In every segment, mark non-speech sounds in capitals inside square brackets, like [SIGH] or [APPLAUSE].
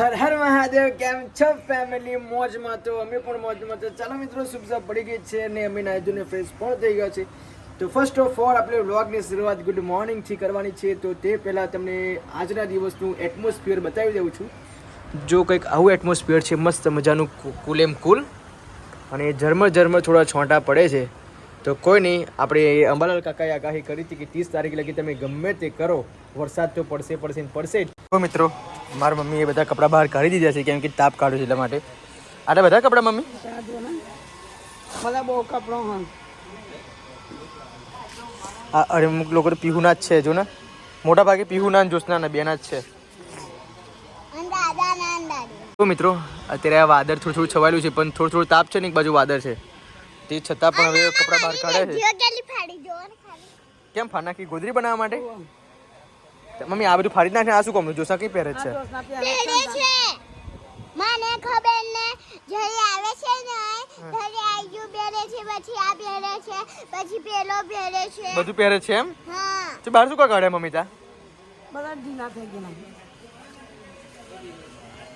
હર હર મહાદેવ, કેમ છો ફેમિલી મોજમાં તો અમે પણ મોજમાં તો ચાલો મિત્રો શુભ પડી ગઈ છે અને અમે નાયજોને ફ્રેશ પણ થઈ ગયા છે તો ફર્સ્ટ ઓફ ઓલ આપણે વ્લોગની શરૂઆત ગુડ મોર્નિંગથી કરવાની છે. તો તે પહેલાં તમને આજના દિવસનું એટમોસ્ફિયર બતાવી દઉં છું. જો કંઈક આવું એટમોસ્ફિયર છે, મસ્ત મજાનું કુલ એમ કુલ. અને ઝરમર ઝરમર થોડા છોંટા પડે છે. તો કોઈ નહીં, આપણે અંબાલાલ કાકાએ આગાહી કરી હતી કે ત્રીસ તારીખ લગી તમે ગમે તે કરો. વરસાદ તો પડશે પડશે પડશે જ. મિત્રો મારા મમ્મીએ બધા કપડાં બહાર કાઢી દીધા છે કેમ કે તાપ કાઢ્યો છે એટલા માટે. આટલા બધા કપડાં મમ્મી? બધા બહુ કપડો હા અરે અમુક લોકો તો પીહુના જ છે જો ને. મોટા ભાગે પીહુના ને જોશના બેના જ છે. તો મિત્રો અત્યારે આ વાદળ થોડું થોડું છવાયેલું છે પણ થોડું થોડું તાપ છે ને એક બાજુ વાદળ છે. તે છતાં પણ હવે કપડાં બહાર કાઢે છે. કેમ ફાનાકી ગોદરી બનાવવા માટે? મમ્મી આ બધું ફાડી નાખે આ શું કોમનું જોશા કઈ પહેરે છે? પહેરે છે મને ખબર ને જઈ આવે છે ને ઘરે આયુ પહેરે છે પછી આ પહેરે છે પછી પેલો પહેરે છે. બધું પહેરે છે એમ? હા. તો બહાર શું કા કાઢે મમ્મી તા? બધા ઢીલા થઈ ગયા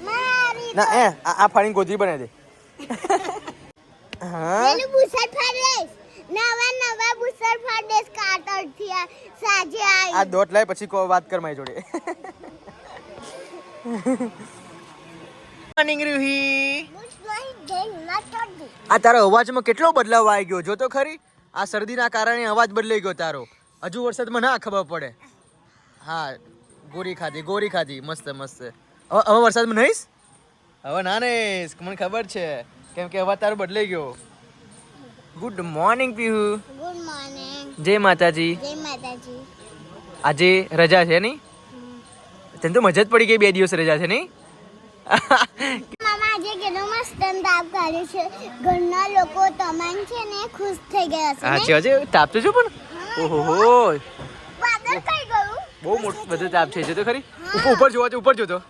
મારી ના એ આ આ ફાડીને ગોધી બનાવી દે. [LAUGHS] હા. પેલું બુસર ફાડેસ નવા નવા બુસર ફાડેસ કાતરથી સાજે આ દોટ લાય, પછી કો વાત કર મારી જોડે. મોર્નિંગ રૂહી આ તારો અવાજમાં કેટલો બદલાવ આવી ગયો જો તો ખરી? આ શરદીના કારણે અવાજ બદલાઈ ગયો તારો. હજુ વરસાદમાં ના ખબર પડે. હા, ગોરી ખાધી ગોરી ખાધી. મસ્ત મસ્ત. હવે હવે વરસાદમાં નહીશ હવે ના નહીશ મને ખબર છે. કેમ કે અવાજ તારો બદલાઈ ગયો. Good morning Pihu good morning જય માતાજી. જય માતાજી. આજે રજા છે નહીં? તને તો મજા જ પડી ગઈ બે દિવસ રજા છે નહીં? મામા આજે કેટલો મસ્ત તાપ કાઢ્યો છે. ઘરના લોકો તમામ છે ને ખુશ થઈ ગયા છે આજે આજે તાપ તો છો પણ? ઓહો હો વાદળ કઈ ગયું. બહુ મોટું બધું તાપ છે. જો તો ખરી ઉપર જોવા તો ઉપર જોતો.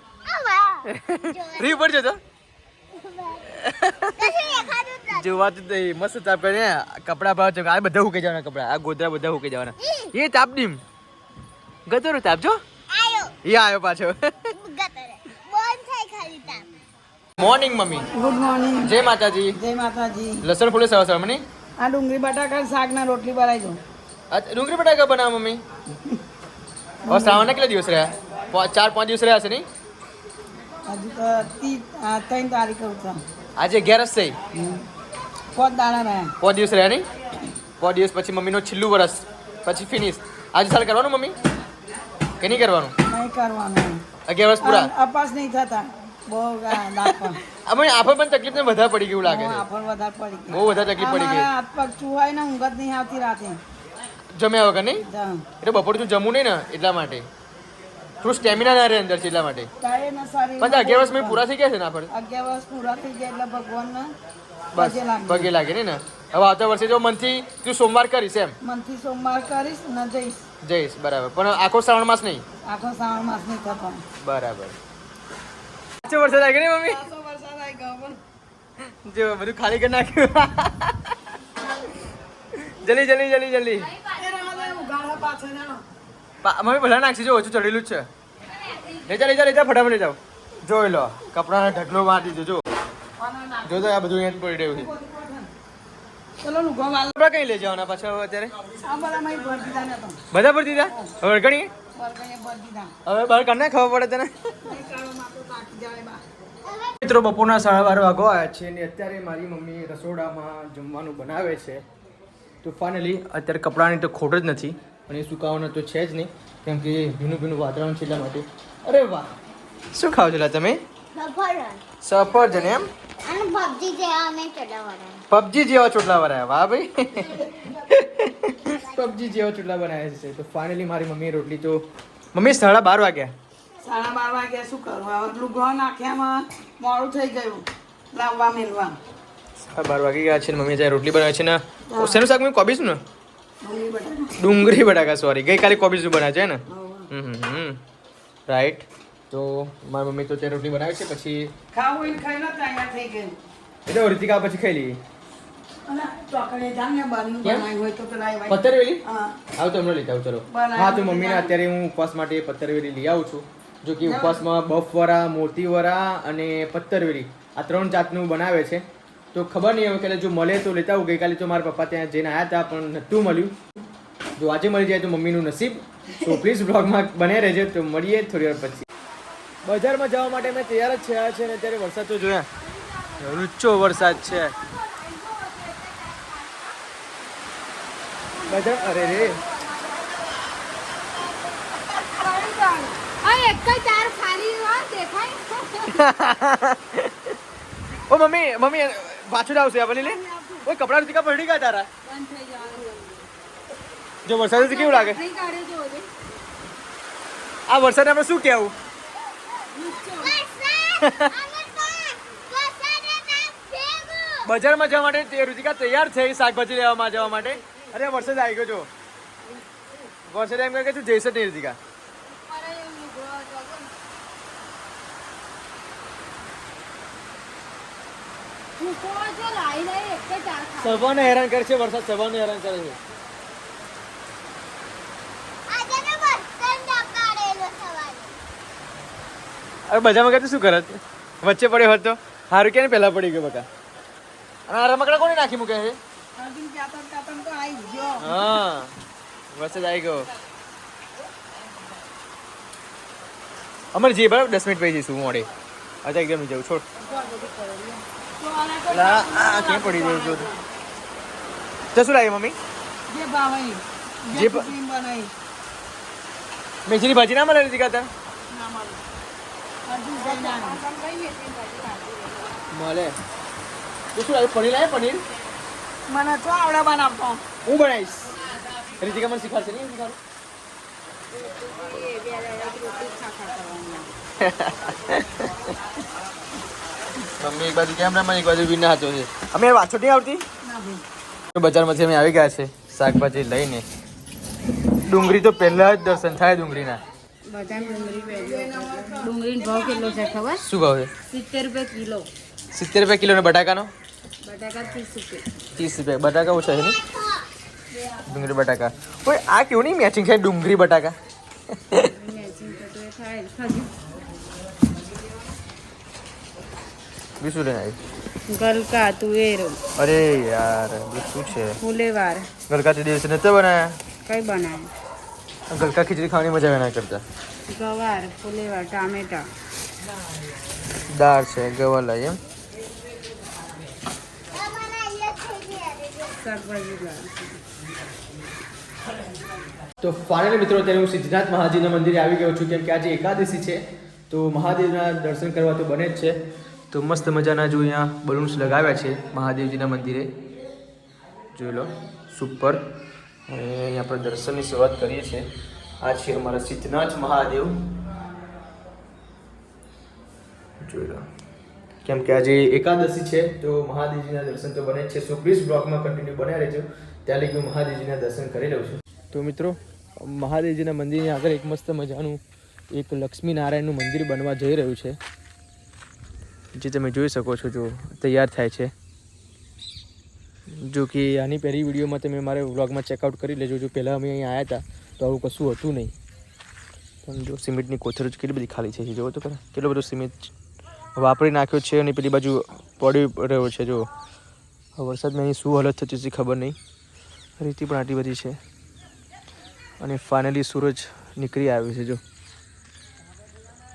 રી [LAUGHS] ઉપર જોતો? જ વાત તો મસ્ત તાપ કરે કપડા ભાવ છે આ બધા હુકાઈ જવાના કપડા. આ ગોદરા બધા હુકાઈ જવાના. એ તાપ દીમ. ગતરો તાપ જો એ આવ્યો પાછો. Morning mummy. ગુડ મોર્નિંગ જય માતાજી. જય માતાજી. લસણ ફૂલે સવાર સવાર મને આ ડુંગળી બટાકા શાકના રોટલી બનાવી દો ડુંગળી બટાકા બનાવ મમ્મી. [LAUGHS] હવે શ્રાવણના કેટલા દિવસ રહ્યા? ચાર પાંચ દિવસ રહ્યા છે નહીં? હજુ તો ત્રણ તારીખ આવતા આજે અગિયારસ થઈ પોત દાડા રહ્યા પાંચ દિવસ રહ્યા નહીં? પાંચ દિવસ પછી મમ્મીનો છેલ્લું વરસ. પછી ફિનિશ આજે સાલ કરવાનું મમ્મી? કે નહીં કરવાનું? નહીં કરવાનું. અગિયાર વર્ષ પૂરા? અપાસ નહીં થતા. બહુ અમે આફર પણ તકલીફ ને વધારે પડી ગયું લાગે બહુ વધારે પડી ગઈ. બહુ વધારે તકલીફ પડી ગઈ. હાથ પગ ને ઊંઘ નહીં આવતી રાતે. જમ્યા વગર નહીં? એટલે બપોર તું જમવું નહીં ને એટલા માટે. થોડું સ્ટેમિના ના રહે અંદર છે એટલા માટે. પણ અગિયાર વર્ષ મેં પૂરા થઈ ગયા છે ને આપણે અગિયાર વર્ષ પૂરા થઈ ગયા એટલે ભગવાનને બસ પગે લાગે. નહીં ને? હવે આવતા વર્ષે જો મનથી તું સોમવાર કરીશ એમ? મનથી સોમવાર કરીશ ને જઈશ. જઈશ બરાબર. પણ આખો શ્રાવણ માસ નહીં? આખો શ્રાવણ માસ નહીં થતો. બરાબર. સાચો વરસાદ લાગે ગયો મમ્મી? પાછો વરસાદ આવી ગયો પણ. જો બધું ખાલી કરી નાખ્યું. જલ્દી જલ્દી જલ્દી જલ્દી. મમ્મી ભલા નાખશે. જો ઓછું ચડેલું જ છે. લેજા લેજા લેજા ફટાફટ લઈ જાઓ જોઈ લો કપડાના ઢગલો મારી દીધો જો. જો તો આ બધું અહીંયા પડી રહ્યું છે. ચલો લુગો વાલ કપડા કઈ લઈ જવાના પાછા હવે અત્યારે? આ બધા મારી ભર દીધા ને તો. બધા ભર દીધા? હવે ગણીએ બરગઈએ ભર દીધા. હવે બહાર કાઢ ના ખબર પડે તને? મિત્રો બપોરના સાડા બાર વાગો આવ્યા છે ને અત્યારે મારી મમ્મી રસોડામાં જમવાનું બનાવે છે. તો ફાઇનલી અત્યારે કપડાની તો ખોટ જ નથી અને એ સુકાવાના તો છે જ નહીં કેમ કે ભીનું ભીનું વાતાવરણ છે એટલા માટે. અરે વાહ! શું ખાવ છો લા તમે? સફરજન. સફરજન એમ? પબજી જેવા ચોટલા બનાવ્યા. વાહ ભાઈ. પબજી જેવા ચોટલા બનાવ્યા છે તો ફાઇનલી મારી મમ્મીએ રોટલી તો મમ્મી સાડા બાર વાગ્યા. સાડા બાર વાગ્યા શું કરું? આટલું લુગો નાખ્યામાં મોડું થઈ ગયું. લાવવા મેલવા. સાડા બાર વાગી ગયા છે ને મમ્મી જ્યારે રોટલી બનાવે છે ને. શેનું શાક મેં કોબીશું ને? ડુંગળી બટાકા. સોરી ગઈકાલે કોબીજનું બનાવે છે ને? હમ હમ રાઈટ તો મારી મમ્મી તો તે રોટલી બનાવે છે પછી ખાવું હોય ને ખાઈ લો અહીંયા થઈ ગયું એટલે રીતિકા પછી ખાઈ લઈએ. અને આવું તો હમણાં લઈ આવું ચલો. હા તો મમ્મીને અત્યારે હું ઉપવાસ માટે પત્તરવેલી લઈ આવું છું. જો કે ઉપવાસમાં બફવરા મોતીવરા અને પત્તરવેલી આ ત્રણ જાતનું બનાવે છે. તો ખબર નહીં હવે કે જો મળે તો લેતા આવું. ગઈકાલે તો મારા પપ્પા ત્યાં જઈને આવ્યા હતા પણ નહોતું મળ્યું. જો આજે મળી જાય તો મમ્મીનું નસીબ. તો [LAUGHS] પ્લીઝ બ્લોગમાં બને રહેજો. તો મળીએ થોડી વાર પછી. બજારમાં જવા માટે અમે તૈયાર જ થયા છે અને અત્યારે વરસાદ તો જોયા. રૂચો વરસાદ છે. બજાર અરે રે. [LAUGHS] ઓ મમ્મી મમ્મી પાછું જ આવશે આ ભલે લે. ઓય કપડા ટીકા પડી ગયા તારા. જો વરસાદ કેવું લાગે? આ વરસાદ આપણે શું કહેવું? બજારમાં જવા માટે રુચિકા તૈયાર છે શાકભાજી લેવામાં જવા માટે? અરે વરસાદ આવી ગયો છો. વરસાદ એમ કહે છે જઈશ જ નહીં રુચિકા. સભાને હેરાન કરે છે વરસાદ સભાને હેરાન કરે છે. હવે બજારમાં ગયા તો શું કરત વચ્ચે પડ્યો હતો. હારું કે પહેલા પડી ગયો બકા. અને આ રમકડા કોને નાખી મૂકે છે? હા. જ આવી ગયો. અમારે જે બરાબર દસ મિનિટ પછી જઈશું મોડે. આજે એકદમ જવું છોડ. ક્યાં પડી ગયું છું? તો શું લાગે મમ્મી? જે મેથીની ભાજી ના મળે ખાતા ના મળે. તો શું લાગે? પનીર લાવે પનીર? મને તો આવડે બનાવતો. હું બનાવીશ. રીતિકા મને શીખવાડશે નહીં શીખવાડે? મમ્મી એક બાજુ કેમેરામાં એક બાજુ વિના હાથો છે અમે વાછો નહીં આવતી? તો બજારમાંથી અમે આવી ગયા છે શાકભાજી લઈને. ડુંગળી તો પહેલા જ દર્શન થાય ડુંગળીના. બધા ડુંગળી ડુંગળીનો ભાવ કેટલો છે ખબર શું ભાવ છે? સિત્તેર રૂપિયા કિલો સિત્તેર રૂપિયા કિલો ને? બટાકાનો બટાકા ત્રીસ રૂપિયા ત્રીસ રૂપિયા બટાકા ઓછા છે નહીં ડુંગળી બટાકા. ઓય આ કેવું નહીં મેચિંગ છે ડુંગળી બટાકા? મેચિંગ થતું એ થાય જ. ખાજુ બીજું લઈને આવી ગલકા તુવેરો. અરે યાર બીજું શું છે? ફુલેવાર. ગલકા તે દિવસે નતો બનાયા. કઈ બનાવે ગલકા ખીચડી ખાવાની મજા આવે ના કરતા? ગવાર ફુલેવા ટામેટા. દાળ છે ગવા લાવી એમ તો ફાઇનલી મિત્રો અત્યારે હું સિદ્ધનાથ મહાજીના મંદિરે આવી ગયો છું કેમ કે આજે એકાદશી છે તો મહાદેવના દર્શન કરવા તો બને જ છે. તો મસ્ત મજાના જો અહીંયા બલૂન્સ લગાવ્યા છે મહાદેવજીના મંદિરે. જોઈ લો સુપર અને આપણે દર્શનની શરૂઆત કરીએ છીએ. આ છે અમારા સિદ્ધનાથ મહાદેવ. જોઈ લો. કેમ કે આજે એકાદશી છે, તો મહાદેવજીના દર્શન તો બને છે. સો પ્લીઝ બ્લોગમાં કન્ટિન્યુ બન્યા રહેજો. ત્યાં લગી હું મહાદેવજીના દર્શન કરી લઉં છું. તો મિત્રો, મહાદેવજીના મંદિરની આગળ એક મસ્ત મજાનું એક લક્ષ્મી નારાયણનું મંદિર બનવા જઈ રહ્યું છે. જે તમે જોઈ શકો છો, જો તૈયાર થાય છે. જો કે આની પહેલી વિડીયોમાં તમે મારે વ્લોગમાં ચેકઆઉટ કરી લેજો. જો પહેલાં અમે અહીંયા આવ્યા હતા તો આવું કશું હતું નહીં. પણ જો સિમેન્ટની કોથળીઓ કેટલી બધી ખાલી છે જોવો તો ખરા. કેટલો બધો સિમેન્ટ વાપરી નાખ્યો છે અને પેલી બાજુ પડી રહ્યો છે, જો. વરસાદમાં અહીં શું હાલત થતી છે ખબર નહીં. રીતિ પણ આટલી બધી છે. અને ફાઇનલી સૂરજ નીકળી આવ્યો છે, જો.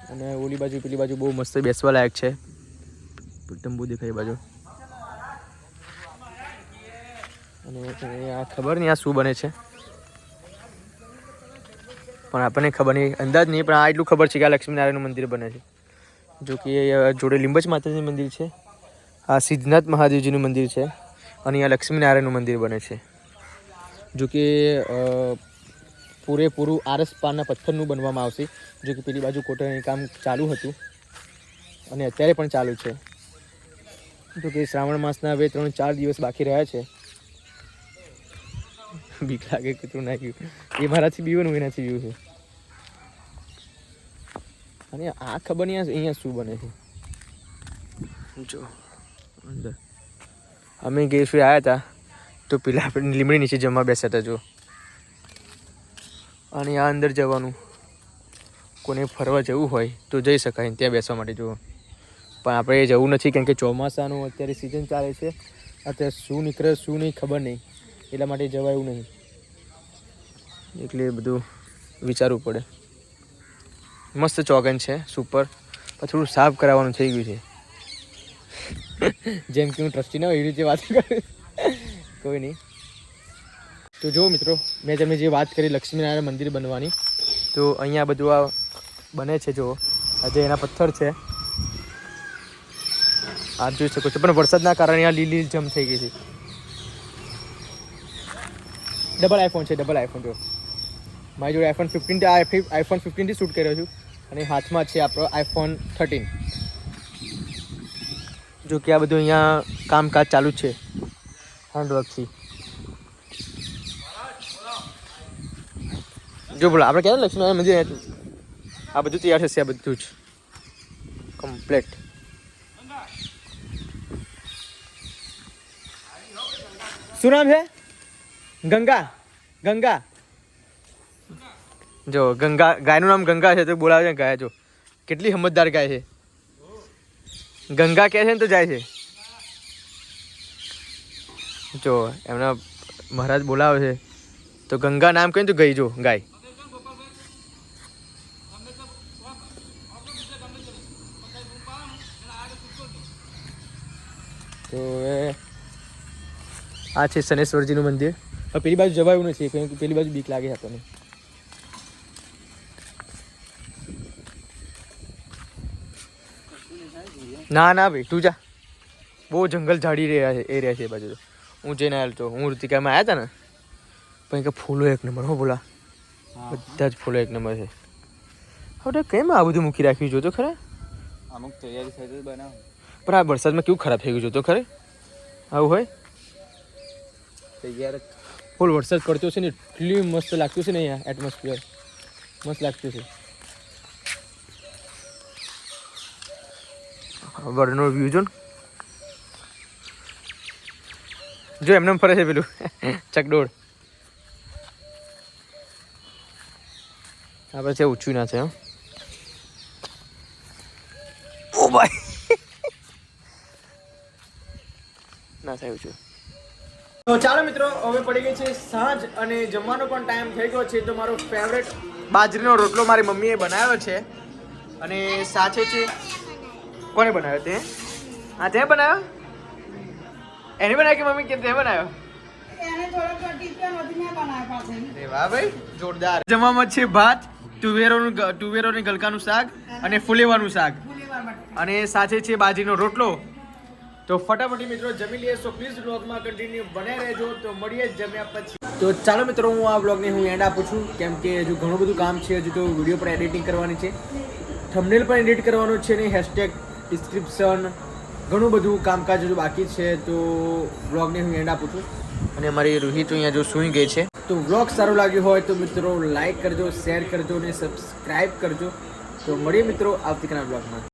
અને ઓલી બાજુ, પેલી બાજુ બહુ મસ્ત બેસવા લાયક છે. તંબુ દેખાય એ બાજુ. અને આ ખબર નહીં આ શું બને છે. પણ આપણને ખબર નહીં, અંદાજ નહીં, પણ આ એટલું ખબર છે કે આ લક્ષ્મીનારાયણનું મંદિર બને છે. જો કે જોડે લીંબજ માતાજીનું મંદિર છે, આ સિદ્ધનાથ મહાદેવજીનું મંદિર છે, અને આ લક્ષ્મીનારાયણનું મંદિર બને છે. જો કે પૂરેપૂરું આરસ પારના પથ્થરનું બનવામાં આવશે. જો કે પેલી બાજુ કોટરનું કામ ચાલુ હતું, અને અત્યારે પણ ચાલુ છે. જો કે શ્રાવણ માસના હવે ત્રણ, ચાર દિવસ બાકી રહ્યા છે. બીક લાગે કે તું નાખ્યું. એ મારાથી બીવું ને એનાથી બીવું છે. અને આ ખબર નહીં અહીંયા શું બને છે. જો. અંદર. અમે ગેસવે આવ્યા હતા તો પેલા આપણે લીમડી નીચે જમવા બેસ્યા હતા જો અને આ અંદર જવાનું. કોને ફરવા જવું હોય તો જઈ શકાય ત્યાં બેસવા માટે જુઓ. પણ આપણે જવું નથી કેમ કે ચોમાસાનું અત્યારે સિઝન ચાલે છે. અત્યારે શું નીકળે શું નહીં ખબર નહીં. એટલા માટે જવાયું નહીં. એટલે બધું વિચારવું પડે. મસ્ત ચોગન છે સુપર પણ થોડું સાફ કરાવવાનું થઈ ગયું છે. [LAUGHS] જેમ કે હું ટ્રસ્ટી ના હોય એવી રીતે વાત કરું. [LAUGHS] કોઈ નહીં. તો જો મિત્રો મેં તમને જે વાત કરી લક્ષ્મીનારાયણ મંદિર બનવાની તો અહીંયા બધું આ બને છે જો આજે એના પથ્થર છે આ જોઈ શકો છો. પણ વરસાદના કારણે આ લીલી જમ થઈ ગઈ છે. ડબલ આઈફોન છે, ડબલ આઈફોન, જો. મારી જોડે આઈફોન ફિફ્ટીન આઈફોન ફિફ્ટીનથી શૂટ કર્યો છું અને હાથમાં છે આપણો આઈફોન થર્ટીન. જો કે આ બધું અહીંયા કામકાજ ચાલુ છે. હેન્ડવર્કથી જો બોલો, આપણે ક્યારે લક્ષ્મીનારાયણ મંદિર આ બધું તૈયાર થશે, આ બધું જ. કમ્પ્લેટ શું નામ છે? ગંગા ગંગા. જો, ગંગા, ગાયનું નામ ગંગા છે, તો બોલાવે છે ગાય જો. કેટલી સમજદાર ગાય છે. ગંગા કહે છે ને તો જાય છે. જો, એમના મહારાજ બોલાવે છે. તો ગંગા નામ કહીને તો ગઈ જો, ગાય. તો આ છે શનેશ્વરજીનું મંદિર. હવે પેલી બાજુ જવાયું નથી કેમ કે પેલી બાજુ બીક લાગે છે આપણને. ના ના ભાઈ તું જા. બહુ જંગલ ઝાડી રહ્યા છે એ રહ્યા છે એ બાજુ તો. હું જઈને આવ્યો તો. હું ઋતિકામાં આવ્યા હતા ને પણ કે ફૂલો એક નંબર હો બોલા. બધા જ ફૂલો એક નંબર છે. હવે કેમ આ બધું મૂકી રાખ્યું જોતો ખરા? અમુક તૈયારી થઈ તો બનાવો. પણ આ વરસાદમાં કેવું ખરાબ થઈ ગયું જોતો ખરે? આવું હોય? તૈયાર જ ફૂલ વરસાદ પડતો છે ને, એટલી મસ્ત લાગતું છે ને અહીંયા એટમોસ્ફિયર મસ્ત લાગતું છે. વરનો વ્યૂ જો જો એમને એમ ફરે છે પેલું. [LAUGHS] ચકડોળ. આ પછી ઊંચું ના છે ઓ ભાઈ. [LAUGHS] ના થાય ઊંચું. તો ચાલો મિત્રો હવે પડી ગઈ છે સાંજ અને જમવાનો પણ ટાઈમ થઈ ગયો છે. તો મારો ફેવરેટ બાજરીનો રોટલો મારી મમ્મીએ બનાવ્યો છે. અને સાચે છે. કોને બનાવ્યો તે? હા તે બનાવ્યો? એને બનાવ્યો કે મમ્મી કે તે બનાવ્યો? વાહ ભાઈ જોરદાર. જમવામાં છે ભાત તુવેરોનું તુવેરોની ગલકાનું શાક અને ફુલેવાનું શાક. અને સાથે છે બાજરીનો રોટલો. તો ફટાફટી મિત્રો જમી લઈએ. સો પ્લીઝ બ્લોગમાં કન્ટિન્યુ બને રહેજો. તો મળીએ જ જમ્યા પછી. તો ચાલો મિત્રો હું આ બ્લોગને હું એન્ડ આપું છું. કેમ કે હજુ ઘણું બધું કામ છે હજુ તો વીડિયો પણ એડિટિંગ કરવાની છે. થંબનેલ પણ એડિટ કરવાનું છે ને હેશટેગ ડિસ્ક્રિપ્શન ઘણું બધું કામકાજ હજુ બાકી છે. તો બ્લોગને હું એન્ડ આપું છું. અને અમારી રોહિત અહીંયા જો સૂઈ ગઈ છે. તો વ્લોગ સારું લાગ્યું હોય તો મિત્રો લાઈક કરજો શેર કરજો અને સબસ્ક્રાઈબ કરજો. તો મળીએ મિત્રો આવતીકાલના બ્લોગમાં